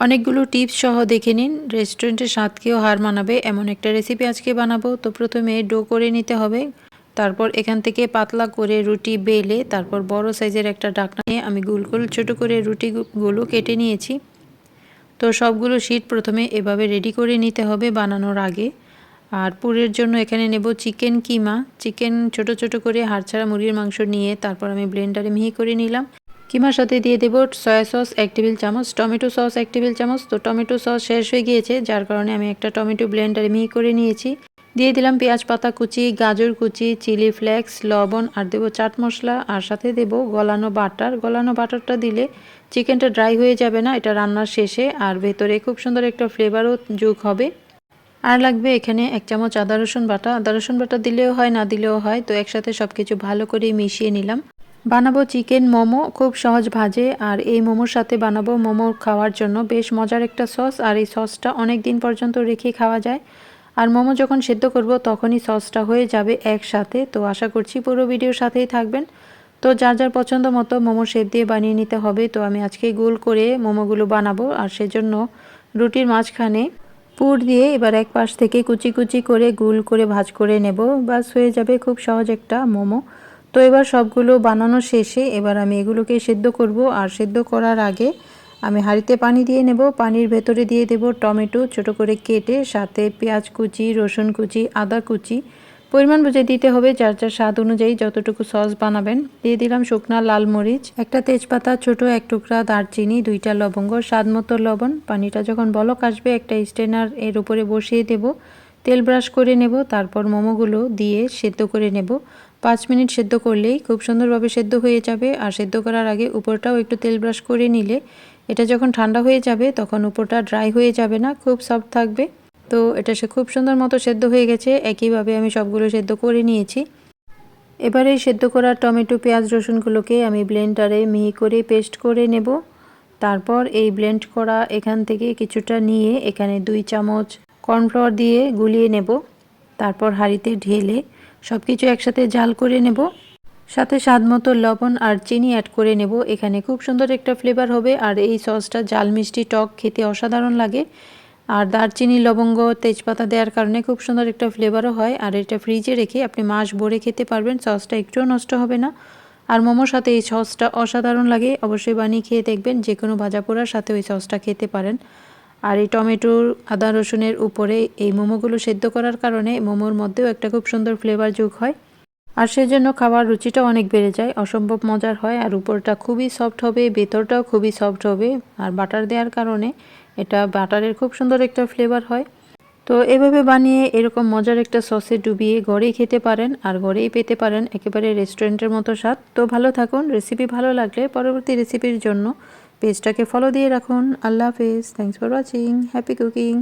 অনেকগুলো টিপস সহ দেখে নিন। রেস্টুরেন্টের স্বাদকেও হার মানাবে। এমন একটা রেসিপি আজকে বানাবো। তো প্রথমে ডো করে নিতে হবে। তারপর এখান থেকে পাতলা করে রুটি বেলে তারপর বড় সাইজের একটা ডাকনা নিয়ে আমি গোল গোল ছোটো করে রুটিগুলো কেটে নিয়েছি। তো সবগুলো শিট প্রথমে এভাবে রেডি করে নিতে হবে বানানোর আগে। আর পুরের জন্য এখানে নেব চিকেন কিমা। চিকেন ছোট ছোট করে হাড়ছাড়া মুরগির মাংস নিয়ে তারপর আমি ব্লেন্ডারে মিহি করে নিলাম। কিমার সাথে দিয়ে দেব সয়া সস এক টেবিল চামচ, টমেটো সস এক টেবিল চামচ। তো টমেটো সস শেষ হয়ে গিয়েছে, যার কারণে আমি একটা টমেটো ব্লেন্ডারে মিহি করে নিয়েছি। দিয়ে দিলাম পেঁয়াজ পাতা কুচি, গাজর কুচি, চিলি ফ্লেক্স, লবণ, আর দেবো চাট মশলা। আর সাথে দেব গলানো বাটার। গলানো বাটারটা দিলে চিকেনটা ড্রাই হয়ে যাবে না, এটা রান্নার শেষে। আর ভেতরে খুব সুন্দর একটা ফ্লেভারও যোগ হবে। আর লাগবে এখানে এক চামচ আদা রসুন বাটা। আদা রসুন বাটা দিলেও হয়, না দিলেও হয়। তো একসাথে সব কিছু ভালো করে মিশিয়ে নিলাম। বানাবো চিকেন মোমো, খুব সহজ ভাজে, আর এই মোমোর সাথে বানাবো মোমো খাওয়ার জন্য। বেশ মজার একটা সস, আর এই সসটা অনেক দিন পর্যন্ত রেখে খাওয়া যায়। আর মোমো যখন সেদ্ধ করব, তখনই সসটা হয়ে যাবে একসাথে। তো আশা করছি পুরো ভিডিওর সাথেই থাকবেন। তো যার যার পছন্দ মতো মোমো শেপ দিয়ে বানিয়ে নিতে হবে, তো আমি আজকে গোল করে মোমোগুলো বানাবো। আর সেজন্য রুটির মাঝখানে পুর দিয়ে এবার এক পাশ থেকে কুচি কুচি করে গুল করে ভাজ করে নেব। বাস হয়ে যাবে খুব সহজ একটা মোমো। তো এবার সবগুলো বানানো শেষে এবার আমি এগুলোকে সেদ্ধ করব। আর সেদ্ধ করার আগে আমি হাঁড়িতে পানি দিয়ে নেব। পানির ভেতরে দিয়ে দেব টমেটো, ছোট করে কেটে, সাথে পেঁয়াজ কুচি, রসুন কুচি, আদা কুচি। পরিমাণ বুঝে দিতে হবে যার যার স্বাদ অনুযায়ী যতটুকু সস বানাবেন। দিয়ে দিলাম শুকনা লাল মরিচ, একটা তেজপাতা, ছোট এক টুকরা দারচিনি, দুইটা লবঙ্গ, স্বাদ মতো লবণ। পানিটা যখন বলক আসবে একটা স্টেনার এর উপরে বসিয়ে দেব। তেল ব্রাশ করে নেব, তারপর মোমোগুলো দিয়ে সেদ্ধ করে নেব। পাঁচ মিনিট সেদ্ধ করলেই খুব সুন্দরভাবে সেদ্ধ হয়ে যাবে। আর সেদ্ধ করার আগে উপরটাও একটু তেল ব্রাশ করে নিলে এটা যখন ঠান্ডা হয়ে যাবে তখন উপরটা ড্রাই হয়ে যাবে না, খুব সফট থাকবে। তো এটা সে খুব সুন্দর মতো সেদ্ধ হয়ে গেছে, একইভাবে আমি সবগুলো সেদ্ধ করে নিয়েছি। এবারে সেদ্ধ করা টমেটো, পেঁয়াজ, রসুনগুলোকে আমি ব্লেন্ডারে মিহি করে পেস্ট করে নেব। তারপর এই ব্লেন্ড করা এখান থেকে কিছুটা নিয়ে এখানে দুই চামচ কর্নফ্লাওয়ার দিয়ে গুলিয়ে নেব, তারপর হাঁড়িতে ঢেলে সব কিছু একসাথে জাল করে নেব। সাথে স্বাদ মতো লবণ আর চিনি অ্যাড করে নেব। এখানে খুব সুন্দর একটা ফ্লেভার হবে আর এই সসটা জাল মিষ্টি টক খেতে অসাধারণ লাগে। আর দারচিনি, লবঙ্গ, তেজপাতা দেওয়ার কারণে খুব সুন্দর একটা ফ্লেভারও হয়। আর এটা ফ্রিজে রেখে আপনি মাস ভরে খেতে পারবেন, সসটা একটুও নষ্ট হবে না। আর মোমোর সাথে এই সসটা অসাধারণ লাগে। অবশ্যই বানিয়ে খেয়ে দেখবেন যে কোনো ভাজা পোড়ার সাথে ওই সসটা খেতে পারেন। আর এই টমেটোর, আদা, রসুনের উপরে এই মোমোগুলো সেদ্ধ করার কারণে মোমোর মধ্যেও একটা খুব সুন্দর ফ্লেভার যোগ হয়। আর সেজন্য খাওয়ার রুচিটা অনেক বেড়ে যায়, অসম্ভব মজার হয় আর উপরটা খুবই সফট হবে, ভেতরটাও খুবই সফট হবে আর বাটার দেওয়ার কারণে এটা বাটারের খুব সুন্দর একটা ফ্লেভার হয়। তো এভাবে বানিয়ে এরকম মজার একটা সসে ডুবিয়ে ঘরেই খেতে পারেন আর ঘরেই পেতে পারেন একেবারে রেস্টুরেন্টের মতো স্বাদ। তো ভালো থাকুন রেসিপি ভালো লাগলে পরবর্তী রেসিপির জন্য পেজটাকে ফলো দিয়ে রাখুন। আল্লাহ হাফেজ। Thanks for watching happy cooking